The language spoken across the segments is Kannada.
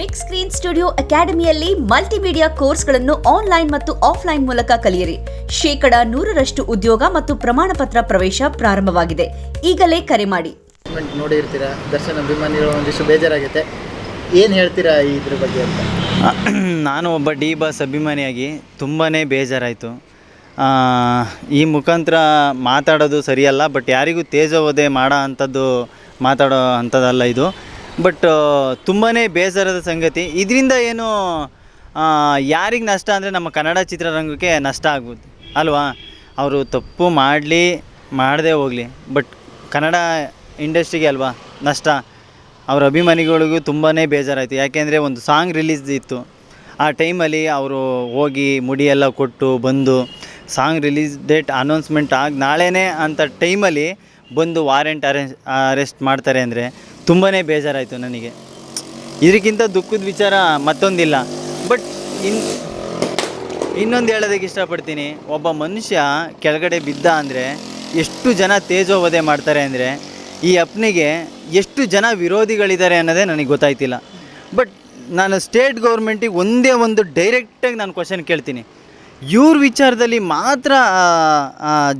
ಬಿಗ್ ಸ್ಕ್ರೀನ್ ಸ್ಟುಡಿಯೋ ಅಕಾಡೆಮಿಯಲ್ಲಿ ಮಲ್ಟಿಮೀಡಿಯಾ ಕೋರ್ಸ್ಗಳನ್ನು ಆನ್ಲೈನ್ ಮತ್ತು ಆಫ್ಲೈನ್ ಮೂಲಕ ಕಲಿಯಿರಿ. ಶೇಕಡ ನೂರರಷ್ಟು ಉದ್ಯೋಗ ಮತ್ತು ಪ್ರಮಾಣ ಪತ್ರ ಪ್ರವೇಶ ಪ್ರಾರಂಭವಾಗಿದೆ. ಈಗಲೇ ಕರೆ ಮಾಡಿ. ನೋಡಿರ್ತೀರಾ ದರ್ಶನ ಅಭಿಮಾನಿಗಳು ಒಂದಿಷ್ಟು ಬೇಜಾರಾಗುತ್ತೆ. ಏನು ಹೇಳ್ತೀರಾ ಇದ್ರ ಬಗ್ಗೆ ಅಂತ? ನಾನು ಒಬ್ಬ ಡಿ ಬಾಸ್ ಅಭಿಮಾನಿಯಾಗಿ ತುಂಬಾ ಬೇಜಾರಾಯಿತು. ಈ ಮುಖಾಂತರ ಮಾತಾಡೋದು ಸರಿಯಲ್ಲ ಬಟ್ ಯಾರಿಗೂ ತೇಜೋವಧೆ ಮಾಡೋ ಅಂಥದ್ದು ಮಾತಾಡೋ ಅಂಥದ್ದಲ್ಲ ಇದು. ಬಟ್ ತುಂಬಾ ಬೇಜಾರದ ಸಂಗತಿ. ಇದರಿಂದ ಏನು ಯಾರಿಗೆ ನಷ್ಟ ಅಂದರೆ ನಮ್ಮ ಕನ್ನಡ ಚಿತ್ರರಂಗಕ್ಕೆ ನಷ್ಟ ಆಗ್ಬೋದು. ಅಲ್ವಾ? ಅವರು ತಪ್ಪು ಮಾಡಲಿ, ಮಾಡದೇ ಹೋಗಲಿ. ಬಟ್, ಕನ್ನಡ ಇಂಡಸ್ಟ್ರಿಗೆ ಅಲ್ವಾ, ನಷ್ಟ. ಅವ್ರ ಅಭಿಮಾನಿಗಳಿಗೂ ತುಂಬಾ ಬೇಜಾರಾಯಿತು. ಯಾಕೆಂದರೆ ಒಂದು ಸಾಂಗ್ ರಿಲೀಸ್ ಇತ್ತು. ಆ ಟೈಮಲ್ಲಿ ಅವರು ಹೋಗಿ ಮುಡಿಯೆಲ್ಲ ಕೊಟ್ಟು ಬಂದು ಸಾಂಗ್ ರಿಲೀಸ್ ಡೇಟ್ ಅನೌನ್ಸ್ಮೆಂಟ್ ಆಗಿ ನಾಳೆನೇ ಅಂತ ಟೈಮಲ್ಲಿ ಬಂದು ವಾರೆಂಟ್ ಅರೆಸ್ಟ್ ಅರೆಸ್ಟ್ ಮಾಡ್ತಾರೆ ಅಂದರೆ ತುಂಬಾ ಬೇಜಾರಾಯಿತು ನನಗೆ. ಇದಕ್ಕಿಂತ ದುಃಖದ ವಿಚಾರ ಮತ್ತೊಂದಿಲ್ಲ. ಬಟ್ ಇನ್, ಇನ್ನೊಂದು ಹೇಳೋದಕ್ಕೆ ಇಷ್ಟಪಡ್ತೀನಿ. ಒಬ್ಬ ಮನುಷ್ಯ ಕೆಳಗಡೆ ಬಿದ್ದ ಅಂದರೆ ಎಷ್ಟು ಜನ ತೇಜೋವಧೆ ಮಾಡ್ತಾರೆ ಅಂದರೆ ಈ ಅಪ್ನಿಗೆ ಎಷ್ಟು ಜನ ವಿರೋಧಿಗಳಿದ್ದಾರೆ ಅನ್ನೋದೇ ನನಗೆ ಗೊತ್ತಾಯ್ತಿಲ್ಲ. ಬಟ್ ನಾನು ಸ್ಟೇಟ್ ಗೌರ್ಮೆಂಟಿಗೆ ಒಂದೇ ಒಂದು ಡೈರೆಕ್ಟಾಗಿ ನಾನು ಕ್ವಶನ್ ಕೇಳ್ತೀನಿ. ಇವ್ರ ವಿಚಾರದಲ್ಲಿ ಮಾತ್ರ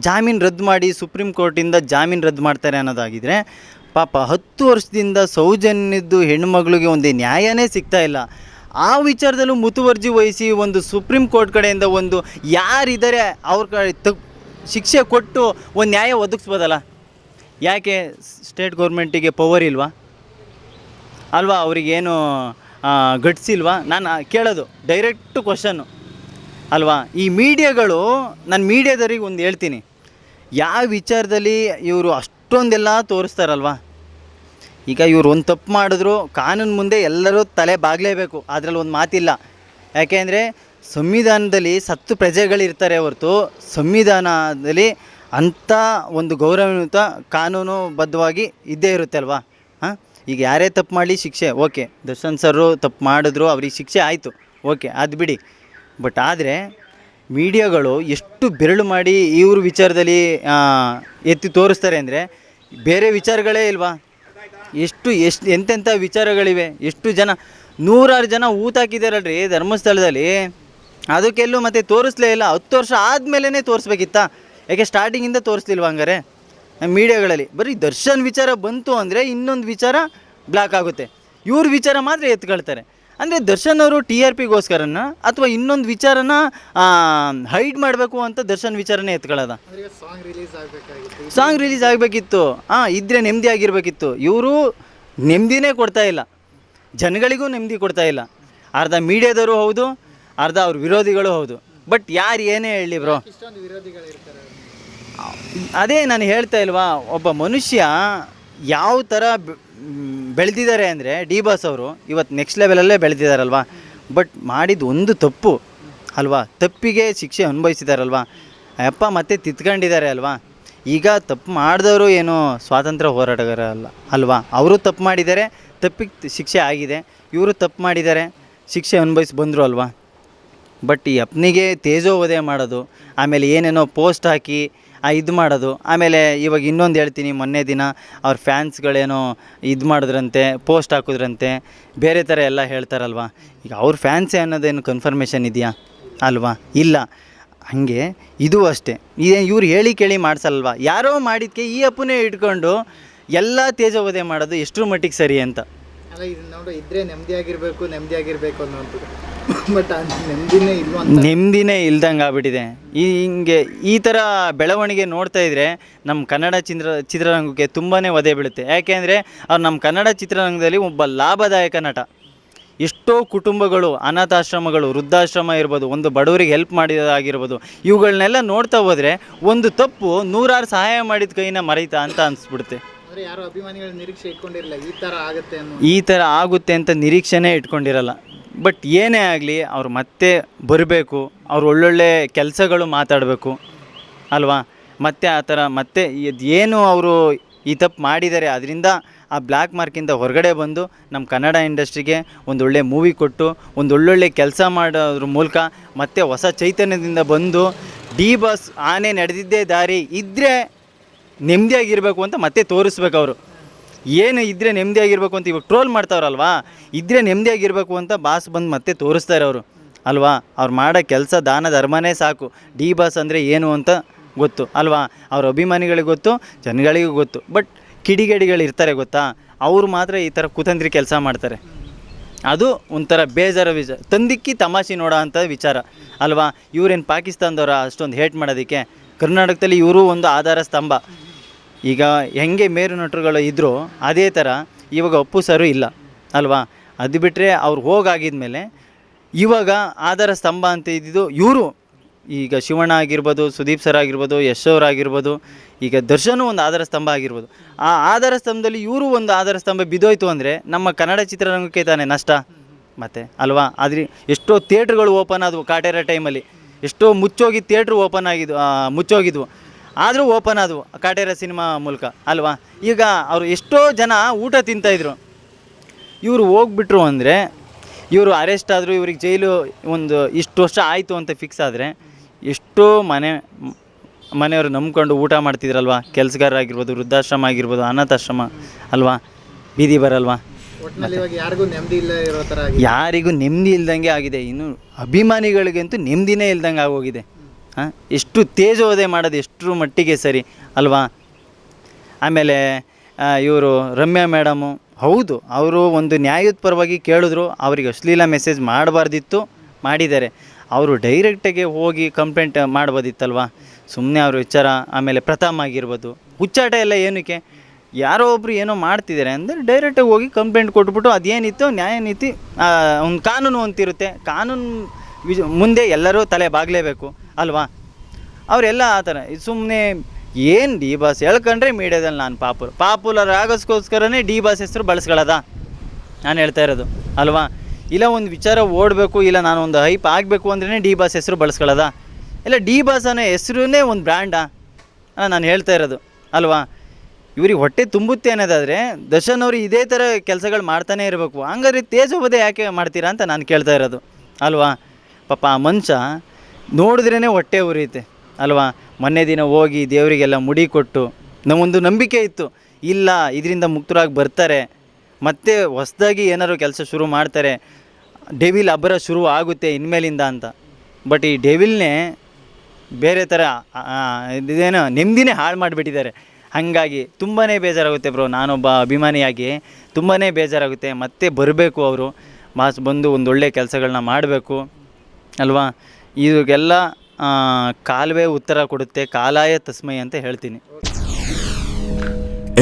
ಜಾಮೀನು ರದ್ದು ಮಾಡಿ ಸುಪ್ರೀಂ ಕೋರ್ಟಿಂದ ಜಾಮೀನು ರದ್ದು ಮಾಡ್ತಾರೆ ಅನ್ನೋದಾಗಿದ್ರೆ ಪಾಪ ಹತ್ತು ವರ್ಷದಿಂದ ಸೌಜನ್ಯದ್ದು ಹೆಣ್ಮಗಳಿಗೆ ಒಂದು ನ್ಯಾಯನೇ ಸಿಗ್ತಾ ಇಲ್ಲ. ಆ ವಿಚಾರದಲ್ಲೂ ಮುತುವರ್ಜಿ ವಹಿಸಿ ಒಂದು ಸುಪ್ರೀಂ ಕೋರ್ಟ್ ಕಡೆಯಿಂದ ಒಂದು ಯಾರಿದ್ದಾರೆ ಅವ್ರ ಕಡೆ ತ, ಶಿಕ್ಷೆ ಕೊಟ್ಟು ಒಂದು ನ್ಯಾಯ ಒದಗಿಸ್ಬೋದಲ್ಲ? ಯಾಕೆ ಸ್ಟೇಟ್ ಗೌರ್ಮೆಂಟಿಗೆ ಪವರ್ ಇಲ್ವಾ? ಅಲ್ವಾ ಅವರಿಗೇನು ಘಟಿಸಿಲ್ವಾ ನಾನು ಕೇಳೋದು, ಡೈರೆಕ್ಟ್ ಕ್ವಶನ್ನು. ಅಲ್ವಾ? ಈ ಮೀಡಿಯಾಗಳು, ನಾನು ಮೀಡಿಯಾದವ್ರಿಗೆ ಒಂದು ಹೇಳ್ತೀನಿ. ಯಾವ ವಿಚಾರದಲ್ಲಿ ಇವರು ಅಷ್ಟೊಂದೆಲ್ಲ ತೋರಿಸ್ತಾರಲ್ವಾ? ಈಗ ಇವ್ರು ಒಂದು ತಪ್ಪು ಮಾಡಿದ್ರು, ಕಾನೂನು ಮುಂದೆ ಎಲ್ಲರೂ ತಲೆ ಬಾಗಲೇಬೇಕು, ಅದರಲ್ಲಿ ಒಂದು ಮಾತಿಲ್ಲ. ಯಾಕೆಂದರೆ ಸಂವಿಧಾನದಲ್ಲಿ ಸತ್ತು ಪ್ರಜೆಗಳಿರ್ತಾರೆ ಹೊರತು, ಸಂವಿಧಾನದಲ್ಲಿ ಅಂಥ ಒಂದು ಗೌರವಯುತ ಕಾನೂನುಬದ್ಧವಾಗಿ ಇದ್ದೇ ಇರುತ್ತೆ ಅಲ್ವಾ? ಹಾಂ? ಈಗ ಯಾರೇ ತಪ್ಪು ಮಾಡಲಿ ಶಿಕ್ಷೆ, ಓಕೆ. ದರ್ಶನ್ ಸರ್ರು ತಪ್ಪು ಮಾಡಿದ್ರು, ಅವ್ರಿಗೆ ಶಿಕ್ಷೆ ಆಯಿತು, ಓಕೆ, ಅದು ಬಿಡಿ. ಬಟ್ ಆದರೆ ಮೀಡಿಯಾಗಳು ಎಷ್ಟು ಬೆರಳು ಮಾಡಿ ಇವ್ರ ವಿಚಾರದಲ್ಲಿ ಎತ್ತಿ ತೋರಿಸ್ತಾರೆ ಅಂದರೆ ಬೇರೆ ವಿಚಾರಗಳೇ ಇಲ್ವಾ? ಎಷ್ಟು ಎಷ್ಟು, ಎಂತೆಂಥ ವಿಚಾರಗಳಿವೆ? ಎಷ್ಟು ಜನ, ನೂರಾರು ಜನ ಊತ ಹಾಕಿದಾರಲ್ರಿ ಧರ್ಮಸ್ಥಳದಲ್ಲಿ. ಅದಕ್ಕೆಲ್ಲೂ ಮತ್ತೆ ತೋರಿಸ್ಲೇ ಇಲ್ಲ. ಹತ್ತು ವರ್ಷ ಆದಮೇಲೆ ತೋರಿಸ್ಬೇಕಿತ್ತಾ? ಯಾಕೆ ಸ್ಟಾರ್ಟಿಂಗಿಂದ ತೋರಿಸ್ಲಿಲ್ವ ಹಂಗಾರೆ? ಮೀಡಿಯಾಗಳಲ್ಲಿ. ಬರೀ ದರ್ಶನ್ ವಿಚಾರ ಬಂತು ಅಂದರೆ ಇನ್ನೊಂದು ವಿಚಾರ ಬ್ಲಾಕ್ ಆಗುತ್ತೆ. ಇವ್ರ ವಿಚಾರ ಮಾತ್ರ ಎತ್ಕೊಳ್ತಾರೆ. ಅಂದರೆ ದರ್ಶನ್ ಅವರು ಟಿ ಆರ್ ಪಿಗೋಸ್ಕರನ ಅಥವಾ ಇನ್ನೊಂದು ವಿಚಾರನ ಹೈಡ್ ಮಾಡಬೇಕು ಅಂತ ದರ್ಶನ್ ವಿಚಾರನೇ ಎತ್ಕೊಳ್ಳೋದ? ಸಾಂಗ್ ರಿಲೀಸ್ ಆಗಬೇಕಿತ್ತು. ಹಾಂ ಇದ್ರೆ ನೆಮ್ಮದಿ ಆಗಿರಬೇಕಿತ್ತು. ಇವರು ನೆಮ್ಮದಿನೇ ಕೊಡ್ತಾ ಇಲ್ಲ. ಜನಗಳಿಗೂ ನೆಮ್ಮದಿ ಕೊಡ್ತಾ ಇಲ್ಲ. ಅರ್ಧ ಮೀಡಿಯಾದವರು ಹೌದು ಅರ್ಧ ಅವ್ರ ವಿರೋಧಿಗಳು ಹೌದು. ಬಟ್ ಯಾರು ಏನೇ ಹೇಳಿ ಬ್ರೋ. ಅದೇ ನಾನು ಹೇಳ್ತಾ ಇಲ್ವಾ ಒಬ್ಬ ಮನುಷ್ಯ ಯಾವ ಥರ ಬೆಳೆದಿದ್ದಾರೆ ಅಂದರೆ ಡಿ ಬಾಸ್ ಅವರು ಇವತ್ತು ನೆಕ್ಸ್ಟ್ ಲೆವೆಲಲ್ಲೇ ಬೆಳೆದಿದ್ದಾರಲ್ವಾ? ಬಟ್ ಮಾಡಿದ ಒಂದು ತಪ್ಪು ಅಲ್ವಾ? ತಪ್ಪಿಗೆ ಶಿಕ್ಷೆ ಅನುಭವಿಸಿದಾರಲ್ವಾ ಅಪ್ಪ ಮತ್ತೆ ತಿತ್ಕೊಂಡಿದ್ದಾರೆ ಅಲ್ವಾ? ಈಗ ತಪ್ಪು ಮಾಡಿದವರು ಏನು ಸ್ವಾತಂತ್ರ್ಯ ಹೋರಾಟಗಾರ ಅಲ್ಲ ಅಲ್ವಾ? ಅವರು ತಪ್ಪು ಮಾಡಿದ್ದಾರೆ, ತಪ್ಪಿಗೆ ಶಿಕ್ಷೆ ಆಗಿದೆ, ಇವರು ತಪ್ಪು ಮಾಡಿದ್ದಾರೆ, ಶಿಕ್ಷೆ ಅನುಭವಿಸಿ ಬಂದರು ಅಲ್ವಾ? ಬಟ್ ಈ ಅಪ್ನಿಗೆ ತೇಜೋವಧೆ ಮಾಡೋದು, ಆಮೇಲೆ ಏನೇನೋ ಪೋಸ್ಟ್ ಹಾಕಿ ಇದು ಮಾಡೋದು. ಆಮೇಲೆ ಇವಾಗ ಇನ್ನೊಂದು ಹೇಳ್ತೀನಿ, ಮೊನ್ನೆ ದಿನ ಅವ್ರ ಫ್ಯಾನ್ಸ್ಗಳೇನೋ ಇದು ಮಾಡಿದ್ರಂತೆ, ಪೋಸ್ಟ್ ಹಾಕಿದ್ರಂತೆ, ಬೇರೆ ಥರ ಎಲ್ಲ ಹೇಳ್ತಾರಲ್ವಾ? ಈಗ ಅವ್ರ ಫ್ಯಾನ್ಸೇ ಅನ್ನೋದೇನು ಕನ್ಫರ್ಮೇಷನ್ ಇದೆಯಾ? ಅಲ್ವಾ? ಇಲ್ಲ. ಹಾಗೆ ಇದು ಅಷ್ಟೇ. ಇದೇ ಇವ್ರು ಹೇಳಿ ಕೇಳಿ ಮಾಡಿಸಲ್ವ? ಯಾರೋ ಮಾಡಿದ್ಕೆ ಈ ಅಪ್ಪನೇ ಇಟ್ಕೊಂಡು ಎಲ್ಲ ತೇಜೋವಧೆ ಮಾಡೋದು ಎಷ್ಟರ ಮಟ್ಟಿಗೆ ಸರಿ ಅಂತ. ಅಲ್ಲ, ಇದು ನೋಡು, ಇದ್ರೆ ನೆಮ್ಮದಿಯಾಗಿರಬೇಕು ನೆಮ್ಮದಿ ಆಗಿರ್ಬೇಕು ಅನ್ನೋದು ಬಟ್ ನೆಮ್ಮದಿನೇ ಇಲ್ವಾ ಅಂತ. ನೆಮ್ಮದಿನೇ ಇಲ್ದಂಗೆ ಆಗ್ಬಿಟ್ಟಿದೆ. ಈ ಹಿಂಗೆ ಈ ಥರ ಬೆಳವಣಿಗೆ ನೋಡ್ತಾ ಇದ್ರೆ ನಮ್ಮ ಕನ್ನಡ ಚಿತ್ರ ಚಿತ್ರರಂಗಕ್ಕೆ ತುಂಬಾ ಒದೆ ಬೀಳುತ್ತೆ. ಯಾಕೆಂದರೆ ಅವ್ರು ನಮ್ಮ ಕನ್ನಡ ಚಿತ್ರರಂಗದಲ್ಲಿ ಒಬ್ಬ ಲಾಭದಾಯಕ ನಟ. ಎಷ್ಟೋ ಕುಟುಂಬಗಳು ಅನಾಥಾಶ್ರಮಗಳು ವೃದ್ಧಾಶ್ರಮ ಇರ್ಬೋದು ಒಂದು ಬಡವರಿಗೆ ಹೆಲ್ಪ್ ಮಾಡಿದಾಗಿರ್ಬೋದು ಇವುಗಳನ್ನೆಲ್ಲ ನೋಡ್ತಾ ಹೋದರೆ ಒಂದು ತಪ್ಪು ನೂರಾರು ಸಹಾಯ ಮಾಡಿದ ಕೈನ ಮರೀತಾ ಅಂತ ಅನಿಸ್ಬಿಡುತ್ತೆ. ಯಾರು ಅಭಿಮಾನಿಗಳ ನಿರೀಕ್ಷೆ ಇಟ್ಕೊಂಡಿರಲ್ಲ ಈ ತರ ಆಗುತ್ತೆ ಈ ಥರ ಆಗುತ್ತೆ ಅಂತ ನಿರೀಕ್ಷೆನೇ ಇಟ್ಕೊಂಡಿರಲ್ಲ. ಬಟ್ ಏನೇ ಆಗಲಿ ಅವ್ರು ಮತ್ತೆ ಬರಬೇಕು, ಅವ್ರು ಒಳ್ಳೊಳ್ಳೆ ಕೆಲಸಗಳು ಮಾತಾಡಬೇಕು, ಅಲ್ವಾ? ಮತ್ತೆ ಆ ಥರ ಮತ್ತೆ ಏನು ಅವರು ಈ ತಪ್ಪು ಮಾಡಿದ್ದಾರೆ, ಅದರಿಂದ ಆ ಬ್ಲ್ಯಾಕ್ ಮಾರ್ಕಿಂದ ಹೊರಗಡೆ ಬಂದು ನಮ್ಮ ಕನ್ನಡ ಇಂಡಸ್ಟ್ರಿಗೆ ಒಂದು ಒಳ್ಳೆ ಮೂವಿ ಕೊಟ್ಟು, ಒಂದು ಒಳ್ಳೊಳ್ಳೆ ಕೆಲಸ ಮಾಡೋದ್ರ ಮೂಲಕ ಮತ್ತೆ ಹೊಸ ಚೈತನ್ಯದಿಂದ ಬಂದು ಡಿ ಬಸ್ ಆನೆ ನಡೆದಿದ್ದೇ ದಾರಿ ಇದ್ದರೆ ನೆಮ್ಮದಿಯಾಗಿರಬೇಕು ಅಂತ ಮತ್ತೆ ತೋರಿಸ್ಬೇಕು ಅವರು. ಏನು ಇದ್ದರೆ ನೆಮ್ಮದಿಯಾಗಿರ್ಬೇಕು ಅಂತ ಇವಾಗ ಟ್ರೋಲ್ ಮಾಡ್ತಾವ್ರಲ್ವಾ? ಇದ್ದರೆ ನೆಮ್ಮದಿಯಾಗಿರ್ಬೇಕು ಅಂತ ಬಾಸ್ ಬಂದು ಮತ್ತೆ ತೋರಿಸ್ತಾರೆ ಅವರು. ಅಲ್ವಾ? ಅವ್ರು ಮಾಡೋ ಕೆಲಸ, ದಾನ, ಧರ್ಮನೇ ಸಾಕು. ಡಿ ಬಾಸ್ ಅಂದರೆ ಏನು ಅಂತ ಗೊತ್ತು. ಅಲ್ವಾ? ಅವ್ರ ಅಭಿಮಾನಿಗಳಿಗೆ ಗೊತ್ತು, ಜನಗಳಿಗೂ ಗೊತ್ತು. ಬಟ್ ಕಿಡಿಗೇಡಿಗಳು ಇರ್ತಾರೆ ಗೊತ್ತಾ? ಅವರು ಮಾತ್ರ ಈ ಥರ ಕುತಂತ್ರಿ ಕೆಲಸ ಮಾಡ್ತಾರೆ. ಅದು ಒಂಥರ ಬೇಜಾರ ವಿಚಾರ ತಂದಿಕ್ಕಿ ತಮಾಷೆ ನೋಡೋ ಅಂಥ ವಿಚಾರ. ಅಲ್ವಾ? ಇವ್ರೇನು ಪಾಕಿಸ್ತಾನದವ್ರ? ಅಷ್ಟೊಂದು ಹೇಟ್ ಮಾಡೋದಕ್ಕೆ. ಕರ್ನಾಟಕದಲ್ಲಿ ಇವರು ಒಂದು ಆಧಾರ ಸ್ತಂಭ. ಈಗ ಹೆಂಗೆ ಮೇರು ನಟರುಗಳು ಇದ್ದರೂ ಅದೇ ಥರ ಇವಾಗ ಅಪ್ಪು ಸರು ಇಲ್ಲ, ಅಲ್ವಾ? ಅದು ಬಿಟ್ಟರೆ ಅವ್ರು ಹೋಗಾಗಿದ್ಮೇಲೆ ಇವಾಗ ಆಧಾರ ಸ್ತಂಭ ಅಂತ ಇದ್ದಿದ್ದು ಇವರು. ಈಗ ಶಿವಣ್ಣ ಆಗಿರ್ಬೋದು, ಸುದೀಪ್ ಸರ್ ಆಗಿರ್ಬೋದು, ಯಶ್ ಆಗಿರ್ಬೋದು, ಈಗ ದರ್ಶನು ಒಂದು ಆಧಾರ ಸ್ತಂಭ ಆಗಿರ್ಬೋದು. ಆ ಆಧಾರ ಸ್ತಂಭದಲ್ಲಿ ಇವರು ಒಂದು ಆಧಾರ ಸ್ತಂಭ ಬಿದ್ದೋಯ್ತು ಅಂದರೆ ನಮ್ಮ ಕನ್ನಡ ಚಿತ್ರರಂಗಕ್ಕೆ ತಾನೇ ನಷ್ಟ? ಮತ್ತೆ, ಅಲ್ವಾ? ಆದರೆ ಎಷ್ಟೋ ಥಿಯೇಟ್ರ್ಗಳು ಓಪನ್ ಆದವು ಕಾಟೇರ ಟೈಮಲ್ಲಿ. ಎಷ್ಟೋ ಮುಚ್ಚೋಗಿ ಥಿಯೇಟ್ರ್ ಓಪನ್ ಆಗಿದ್ವು ಮುಚ್ಚೋಗಿದ್ವು. ಆದರೂ ಓಪನ್ ಆದವು ಕಾಟೇರ ಸಿನಿಮಾ ಮೂಲಕ ಅಲ್ವಾ? ಈಗ ಅವರು ಎಷ್ಟೋ ಜನ ಊಟ ತಿಂತಾಯಿದ್ರು ಇವರು ಹೋಗ್ಬಿಟ್ರು ಅಂದರೆ ಇವರು ಅರೆಸ್ಟ್ ಆದರೂ ಇವ್ರಿಗೆ ಜೈಲು ಒಂದು ಇಷ್ಟು ವರ್ಷ ಆಯಿತು ಅಂತ ಫಿಕ್ಸ್ ಆದರೆ ಎಷ್ಟೋ ಮನೆ ಮನೆಯವರು ನಂಬ್ಕೊಂಡು ಊಟ ಮಾಡ್ತಿದ್ರಲ್ವಾ? ಕೆಲಸಗಾರರಾಗಿರ್ಬೋದು ವೃದ್ಧಾಶ್ರಮ ಆಗಿರ್ಬೋದು ಅನಾಥಾಶ್ರಮ ಅಲ್ವಾ? ಬೀದಿ ಬರಲ್ವಾ? ಯಾರಿಗೂ ನೆಮ್ಮದಿ ಇಲ್ಲ ಇರೋ ಥರ ಆಗಿದೆ. ಯಾರಿಗೂ ನೆಮ್ಮದಿ ಇಲ್ದಂಗೆ ಆಗಿದೆ. ಇನ್ನು ಅಭಿಮಾನಿಗಳಿಗಂತೂ ನೆಮ್ಮದಿನೇ ಇಲ್ದಂಗೆ ಆಗೋಗಿದೆ. ಎಷ್ಟು ತೇಜೋದಯ ಮಾಡೋದು ಎಷ್ಟರ ಮಟ್ಟಿಗೆ ಸರಿ, ಅಲ್ವಾ? ಆಮೇಲೆ ಇವರು ರಮ್ಯಾ ಮೇಡಮು, ಹೌದು, ಅವರು ಒಂದು ನ್ಯಾಯದ ಪರವಾಗಿ ಕೇಳಿದ್ರು, ಅವರಿಗೆ ಅಶ್ಲೀಲ ಮೆಸೇಜ್ ಮಾಡಬಾರ್ದಿತ್ತು, ಮಾಡಿದ್ದಾರೆ. ಅವರು ಡೈರೆಕ್ಟಾಗಿ ಹೋಗಿ ಕಂಪ್ಲೇಂಟ್ ಮಾಡ್ಬೋದಿತ್ತಲ್ವಾ? ಸುಮ್ಮನೆ ಅವ್ರ ವಿಚಾರ, ಆಮೇಲೆ ಪ್ರಥಮ ಆಗಿರ್ಬೋದು. ಹುಚ್ಚಾಟ ಎಲ್ಲ ಏನಕ್ಕೆ? ಯಾರೋ ಒಬ್ರು ಏನೋ ಮಾಡ್ತಿದ್ದಾರೆ ಅಂದರೆ ಡೈರೆಕ್ಟಾಗಿ ಹೋಗಿ ಕಂಪ್ಲೇಂಟ್ ಕೊಟ್ಬಿಟ್ಟು ಅದೇನಿತ್ತು ನ್ಯಾಯ ನೀತಿ ಒಂದು ಕಾನೂನು ಅಂತಿರುತ್ತೆ. ಕಾನೂನು ಮುಂದೆ ಎಲ್ಲರೂ ತಲೆ ಬಾಗಲೇಬೇಕು. ಅಲ್ವಾ? ಅವರೆಲ್ಲ ಆ ಥರ. ಸುಮ್ಮನೆ ಏನು ಡಿ ಬಾಸ್ ಹೇಳ್ಕೊಂಡ್ರೆ ಮೀಡಿಯಾದಲ್ಲಿ ನಾನು ಪಾಪುಲರ್ ಪಾಪುಲರ್ ಆಗೋಸ್ಕೋಸ್ಕರನೇ ಡಿ ಬಾಸ್ ಹೆಸರು ಬಳಸ್ಕೊಳ್ಳೋದ ನಾನು ಹೇಳ್ತಾ ಇರೋದು. ಅಲ್ವಾ? ಇಲ್ಲ ಒಂದು ವಿಚಾರ ಓಡಬೇಕು, ಇಲ್ಲ ನಾನು ಒಂದು ಹೈಪ್ ಆಗಬೇಕು ಅಂದ್ರೇ ಡಿ ಬಾಸ್ ಹೆಸರು ಬಳಸ್ಕೊಳ್ಳೋದ ಇಲ್ಲ ಡಿ ಬಾಸ್ ಅನ್ನೋ ಹೆಸರುನೇ ಒಂದು ಬ್ರ್ಯಾಂಡಾ? ನಾನು ಹೇಳ್ತಾ ಇರೋದು. ಅಲ್ವಾ? ಇವ್ರಿಗೆ ಹೊಟ್ಟೆ ತುಂಬುತ್ತೆ ಅನ್ನೋದಾದರೆ ದರ್ಶನ್ ಅವರು ಇದೇ ಥರ ಕೆಲಸಗಳು ಮಾಡ್ತಾನೆ ಇರಬೇಕು. ಹಂಗಾದ್ರೆ ತೇಜೋಬದೆ ಯಾಕೆ ಮಾಡ್ತೀರಾ ಅಂತ ನಾನು ಕೇಳ್ತಾ ಇರೋದು. ಅಲ್ವಾ? ಪಾಪ ಆ ಮನುಷ್ಯ ನೋಡಿದ್ರೇ ಹೊಟ್ಟೆ ಉರಿಯುತ್ತೆ, ಅಲ್ವಾ? ಮೊನ್ನೆ ದಿನ ಹೋಗಿ ದೇವರಿಗೆಲ್ಲ ಮುಡಿ ಕೊಟ್ಟು, ನಮ್ಮೊಂದು ನಂಬಿಕೆ ಇತ್ತು. ಇಲ್ಲ, ಇದರಿಂದ ಮುಕ್ತರಾಗಿ ಬರ್ತಾರೆ. ಮತ್ತೆ ಹೊಸದಾಗಿ ಏನಾದ್ರು ಕೆಲಸ ಶುರು ಮಾಡ್ತಾರೆ. ಡೆವಿಲ್ ಅಬ್ಬರ ಶುರು ಆಗುತ್ತೆ ಇನ್ಮೇಲಿಂದ ಅಂತ. ಬಟ್ ಈ ಡೆವಿಲ್ನೇ ಬೇರೆ ಥರ ಇದೇನೋ ನೆಮ್ಮದಿನೇ ಹಾಳು ಮಾಡಿಬಿಟ್ಟಿದ್ದಾರೆ. ಹಾಗಾಗಿ ತುಂಬಾ ಬೇಜಾರಾಗುತ್ತೆ ಬ್ರೋ. ನಾನೊಬ್ಬ ಅಭಿಮಾನಿಯಾಗಿ ತುಂಬಾ ಬೇಜಾರಾಗುತ್ತೆ. ಮತ್ತೆ ಬರಬೇಕು ಅವರು. ಮಾಸ್ ಬಂದು ಒಂದೊಳ್ಳೆ ಕೆಲಸಗಳನ್ನ ಮಾಡಬೇಕು. ಅಲ್ವಾ? ಆ, ಕಾಲವೇ ಉತ್ತರ ಕೊಡುತ್ತೆ ಕಾಲಾಯ ತಸ್ಮೈ ಅಂತ ಹೇಳ್ತೀನಿ.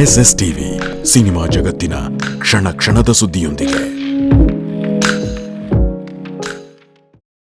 ಎಸ್ ಎಸ್ ಟಿವಿ ಸಿನಿಮಾ ಜಗತ್ತಿನ ಕ್ಷಣ ಕ್ಷಣದ ಸುದ್ದಿಯೊಂದಿಗೆ.